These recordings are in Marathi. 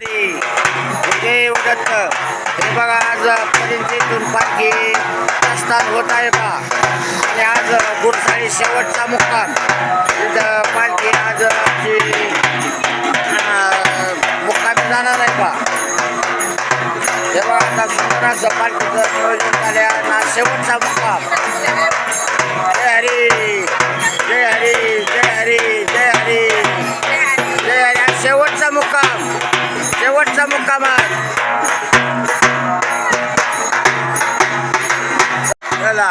जय दत्त हे बघा आज परिचयतून पालखी प्रस्थान होत आहे बा. आणि आज गुरसाळी शेवटचा मुक्काम. तिथं पालखी आज आमची मुक्कामी जाणार आहे बा. हे बघा आता सुंदर असं पालखीचं नियोजन झाले आणि शेवटचा मुक्काम. शेवटचा मुक्कामात चला.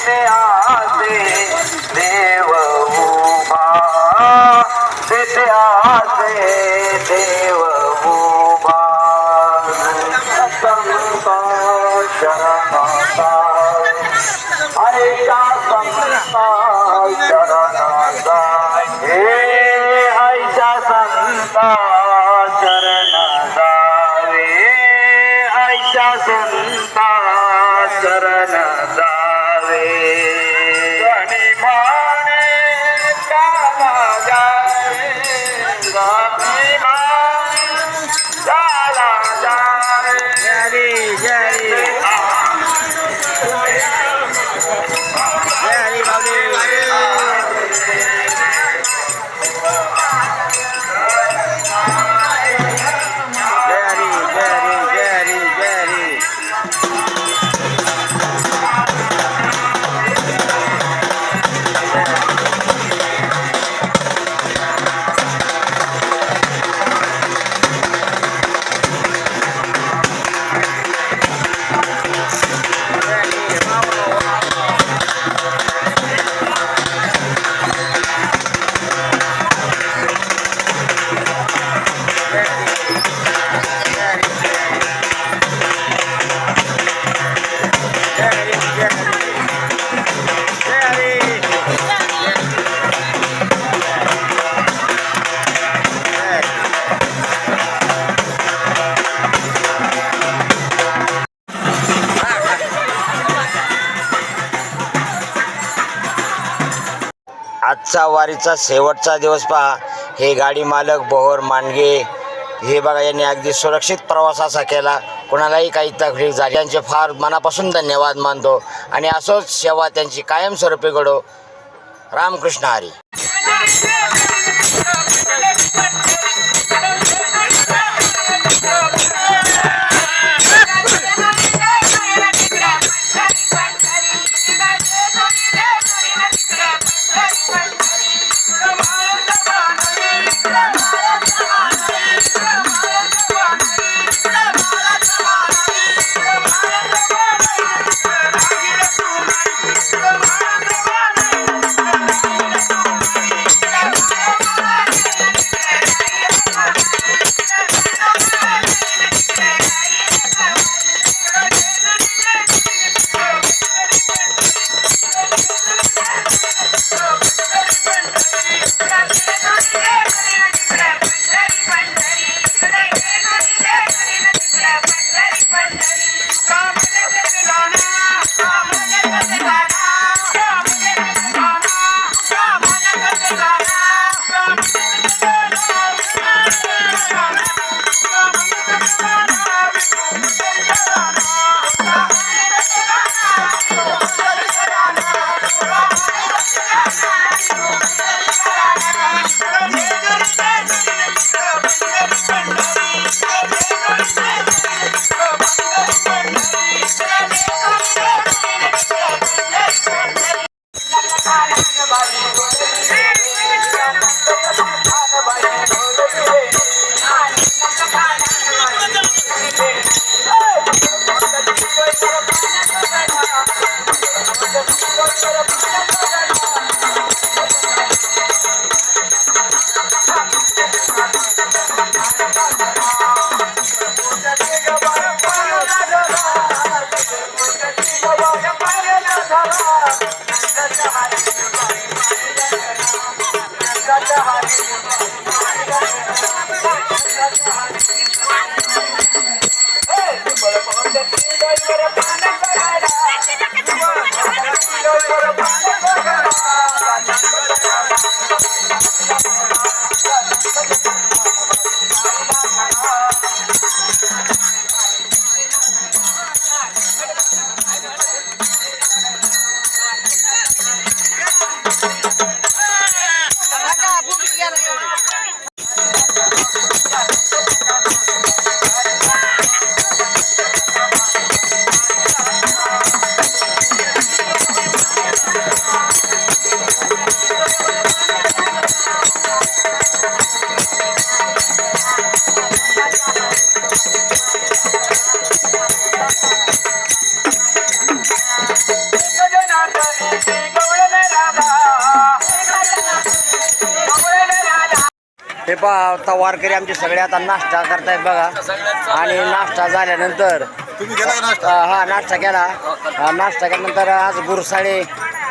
दिसे आते देव उभा दिसे आसे देव उभा संता शरणाता। आयशा संता शरणाता हे। आयशा संता शरणाता रे आयशा संता आजचा वारीचा शेवटचा दिवस पहा. हे गाडी मालक बोहर मांडगे हे बघा यांनी अगदी सुरक्षित प्रवास असा केला. कोणालाही काही तकलीफ झाली. त्यांचे फार मनापासून धन्यवाद मानतो. आणि असोच सेवा त्यांची कायमस्वरूपी घडो. रामकृष्ण हरी. हे पहा आता वारकरी आमचे सगळे आता नाश्ता करतायत बघा. आणि नाश्ता झाल्यानंतर तुम्ही गेला का नाश्ता? अ, हा नाश्ता केला. नाश्ता केल्यानंतर आज गुरुसाळे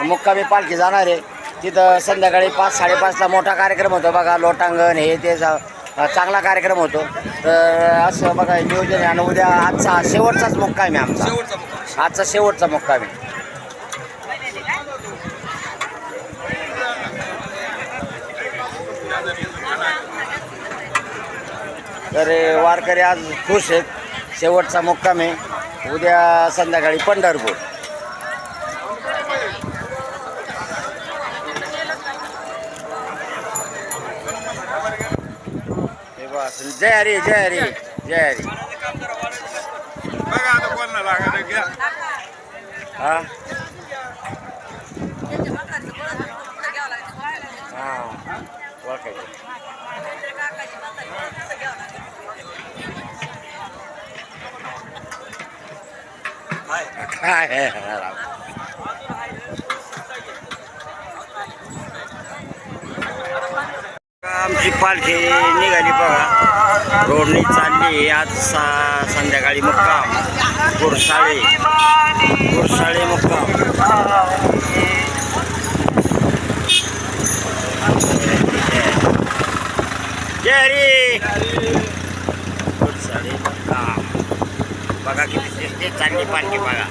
मुक्कामी पालखी जाणार आहे. तिथं संध्याकाळी पाच साडेपाचला मोठा कार्यक्रम होतो बघा. लोटांगण हे ते जा- चांगला कार्यक्रम होतो. तर असं बघा नियोजन आहे. आणि उद्या आजचा शेवटचाच मुक्काम आहे आमचा. शेवटचा मुक्काम. आजचा शेवटचा मुक्काम. तर वारकरी आज खुश आहेत. शेवटचा मुक्काम आहे. उद्या संध्याकाळी पंढरपूर. बस. जय हरी जय हरी जय हरी. बघा आता कोणाला लागायला घ्या. हा? हा. ओळखायचं. आमची पालखी निघाली बघा रोडनी चालली आज सा संध्याकाळी मुक्काम गुरसाळे गुरसाळे मुक्काम जय हरी बघा किती शिजते चांगली पालखी बघा